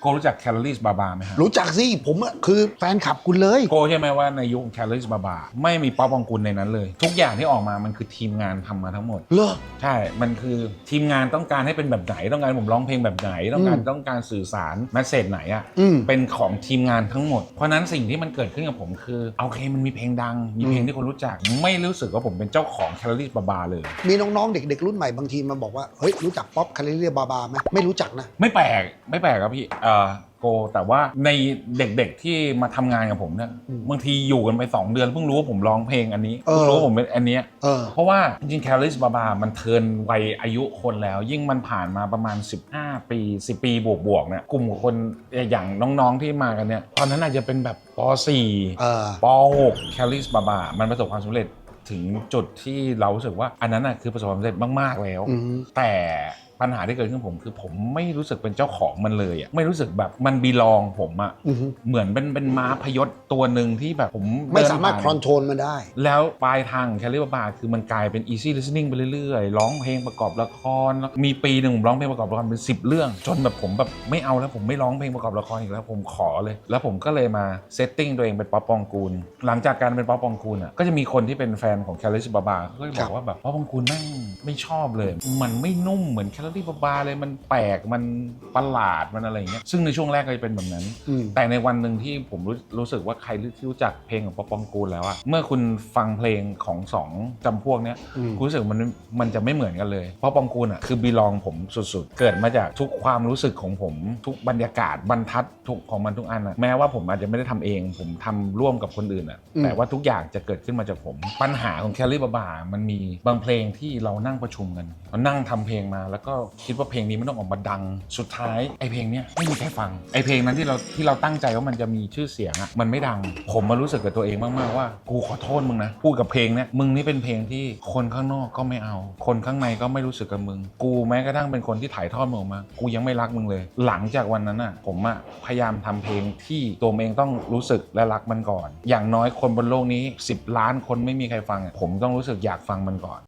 โกรู้จักแคลอรี่บาบาไหมฮะรู้จักสิผมอะคือแฟนคลับคุณเลย โกใช่ไหมว่าในยุคแคลอรี่บาบาไม่มีป๊อปปองกุลในนั้นเลย ทุกอย่างที่ออกมามันคือทีมงานทำมาทั้งหมด เหรอ ใช่ มันคือทีมงานต้องการให้เป็นแบบไหน ต้องการให้ผมร้องเพลงแบบไหน ต้องการอืมต้องการสื่อสารแมสเซจไหนอะอืม เป็นของทีมงานทั้งหมด เพราะฉะนั้นสิ่งที่มันเกิดขึ้นกับผมคือโอเคมันมีเพลงดัง มีเพลงอืมที่คนรู้จัก ไม่รู้สึกว่าผมเป็นเจ้าของแคลอรี่บาบาเลย มีน้องๆ เด็กๆ รุ่นใหม่บางทีมาบอกว่า เฮ้ย รู้จักป๊อปคาริเลียบาบาไหมไม่รู้จักนะ ไม่แปลกไม่แปลกครับพี่เอ่อโก แต่ว่าในเด็กๆที่มาทำงานกับผมเนี่ยอืมบางทีอยู่กันไป 2 เดือนเพิ่งรู้ว่าผมร้องเพลงอันนี้เออ เพิ่งรู้ว่าผมเป็นอันเนี้ยเออ เพราะว่าจริงๆแคลริสบาบา มันเทิร์นวัยอายุคนแล้ว ยิ่งมันผ่านมาประมาณ 15 ปี 10 ปีบวกๆเนี่ยกลุ่มคนอย่างน้องๆที่มากันเนี่ยตอนนั้นอาจจะเป็นแบบปเออ .4 ป .6 แคลริสบาบา มันประสบความสำเร็จถึงจุดที่เรารู้สึกว่าอันนั้นน่ะคือประสบความสำเร็จมาก ๆ แล้ว อืม แต่ ปัญหาที่เกิดขึ้นกับผมคือผมไม่รู้สึกเป็นเจ้าของมันเลยอะไม่รู้สึกแบบมันบีลองผมอะอือฮึเหมือนเป็นเป็นม้าพยศตัวหนึ่งที่แบบผมไม่เดินสามารถผ่คอนโทรลมันได้ แล้วปลายทางแคลิบาบาคือมันกลายเป็น easy listening ไปเรื่อยๆ ร้องเพลงประกอบละคร มีปีหนึ่งผมร้องเพลงประกอบละครเป็น 10 เรื่อง จนแบบผมแบบไม่เอาแล้วผมไม่ร้องเพลงประกอบละครอีกแล้วผมขอเลย แล้วผมก็เลยมาเซตติ้งตัวเองเป็นป๊อปปองกูล หลังจากการเป็นป๊อปปองกูลอะก็จะมีคนที่เป็นแฟนของแคลิบาบาก็จะบอกว่าแบบป๊อปปองกูลแม่งไม่ชอบเลย มันไม่นุ่มเหมือนแคลิบาบาเลยมันแปลกมันประหลาดมันอะไรอย่างเงี้ยซึ่งในช่วงแรกก็จะเป็นแบบนั้น อืม แต่ในวันหนึ่งที่ผมรู้รู้สึกว่าใครที่รู้จักเพลงของป๊อปปองกูลแล้วอะเมื่อคุณฟังเพลงของสองจำพวกเนี้ย อืมคุณรู้สึกมันมันจะไม่เหมือนกันเลย เพราะปองกูลอะคือบีลองผมสุดๆ เกิดมาจากทุกความรู้สึกของผม ทุกบรรยากาศบรรทัดทุกของมันทุกอันอะแม้ว่าผมอาจจะไม่ได้ทำเอง ผมทำร่วมกับคนอื่นอะอืม แต่ว่าทุกอย่างจะเกิดขึ้นมาจากผม ปัญหาของแคลรี่บาบามันมีบางเพลงที่เรานั่งประชุมกันเรานั่งทำเพลงมาแล้วก็คิดว่าเพลงนี้มันต้องออกมาดังสุดท้ายไอเพลงเนี้ยไม่มีใครฟังไอเพลงนั้นที่เราที่เราตั้งใจว่ามันจะมีชื่อเสียงอะมันไม่ดัง ผมมารู้สึกกับตัวเองมากๆว่ากูขอโทษมึงนะพูดกับเพลงเนี้ยมึงนี่เป็นเพลงที่คนข้างนอกก็ไม่เอา คนข้างในก็ไม่รู้สึกกับมึง กูแม้กระทั่งเป็นคนที่ถ่ายทอดมึงออกมา กูยังไม่รักมึงเลย หลังจากวันนั้นอะผมอะพยายามทำเพลงที่ตัวเองต้องรู้สึกและรักมันก่อน อย่างน้อยคนบนโลกนี้ 10 ล้านคนไม่มีใครฟังอะผมต้องรู้สึกอยากฟังมันก่อน